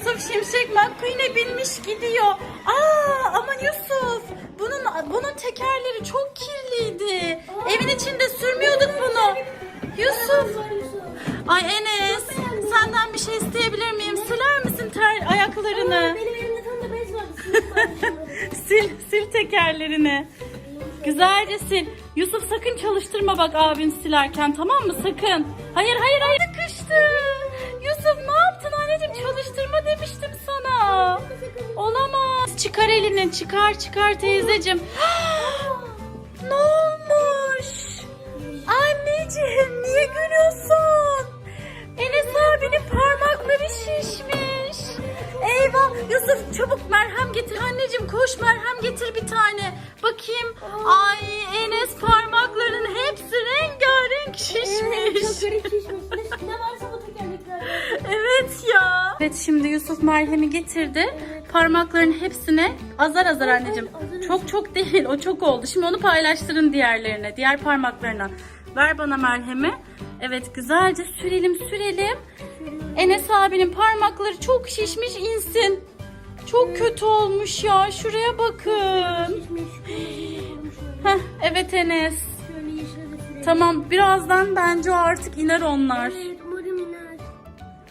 Yusuf Şimşek McQueen'e binmiş gidiyor. Aa aman Yusuf. Bunun bunun tekerleri çok kirliydi. Evin içinde sürmüyorduk bunu. Yusuf. Ay Enes senden bir şey isteyebilir miyim? Siler misin ter ayaklarını? Benim elimde tam da bez şimdi. sil sil tekerlerini. Güzelce sil. Yusuf sakın çalıştırma bak abin silerken tamam mı? Sakın. Hayır hayır hayır. Sıkıştı. Yusuf ne elini çıkar çıkar teyzeciğim. ne olmuş? Anneciğim niye gülüyorsun? Enes abinin parmakları şişmiş. Eyvah Yusuf çabuk merhem getir anneciğim koş merhem getir bir tane. Bakayım. Ay Evet şimdi Yusuf merhemi getirdi. Parmakların hepsine azar azar anneciğim. Çok çok değil o çok oldu. Şimdi onu paylaştırın diğerlerine. Diğer parmaklarına. Ver bana merhemi. Evet güzelce sürelim sürelim. Enes abinin parmakları çok şişmiş insin. Çok kötü olmuş ya. Şuraya bakın. Heh, evet Enes. Tamam birazdan bence artık iner onlar.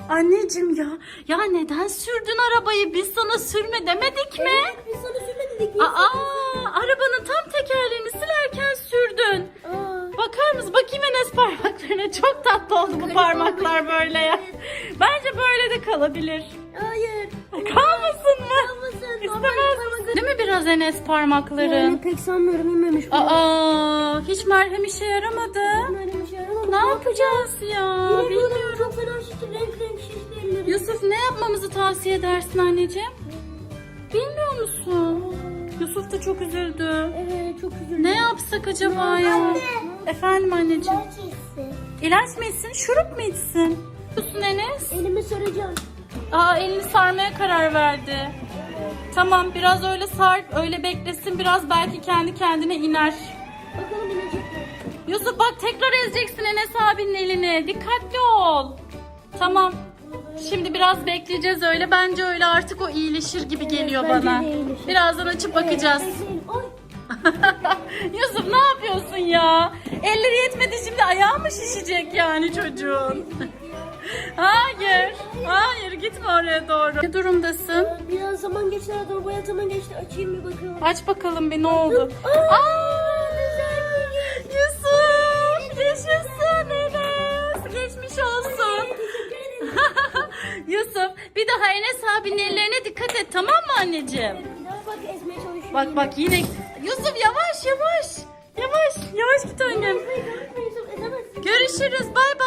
Anneciğim ya. Ya neden sürdün arabayı? Biz sana sürme demedik mi? Evet biz sana sürme dedik. Aa, arabanın tam tekerlerini silerken sürdün. Aa. Bakar mısın? Bakayım Enes parmaklarına. Çok tatlı oldu bu parmaklar böyle ya. Bence böyle de kalabilir. Hayır. Kalmasın mı? Kalmasın. İstemez. Değil mi biraz Enes parmakların? Yani pek sanmıyorum inmemiş. Aa, hiç merhem işe yaramadı. Bunlar işe yaramamış. Ne yapacağız ya? Bilmiyorum. Bilmiyorum. Çok fena şişti. Renk renk şişti ellerim. Yusuf ne yapmamızı tavsiye edersin anneciğim? Bilmiyor musun? Yusuf da çok üzüldü. Evet çok üzüldüm. Ne yapsak acaba ya? Efendim anneciğim. İlaç mı içsin, şurup mu içsin? Yusuf Enes. Elimi saracağım. Aa elini sarmaya karar verdi. Tamam biraz öyle sar, öyle beklesin. Biraz belki kendi kendine iner. Bakalım inecek mi? Yusuf bak tekrar ezeceksin Enes abinin elini. Dikkatli ol. Tamam. Şimdi biraz bekleyeceğiz öyle. Bence öyle artık o iyileşir gibi geliyor bence bana. de iyileşir. Birazdan açıp bakacağız. Oy. Yusuf ne yapıyorsun ya? Elleri yetmedi şimdi ayağı mı şişecek yani çocuğun? Hayır. Hayır gitme oraya doğru. Ne durumdasın? Biraz zaman geçti aradan bayağı zaman geçti. Açayım bir bakalım. Aç bakalım bir ne oldu? Aa, daha Enes abinin ellerine dikkat et tamam mı anneciğim? Bir daha bak ezmeye çalışıyorum. Bak bak yine. Yusuf yavaş yavaş. Yavaş yavaş git annem. Görüşürüz bay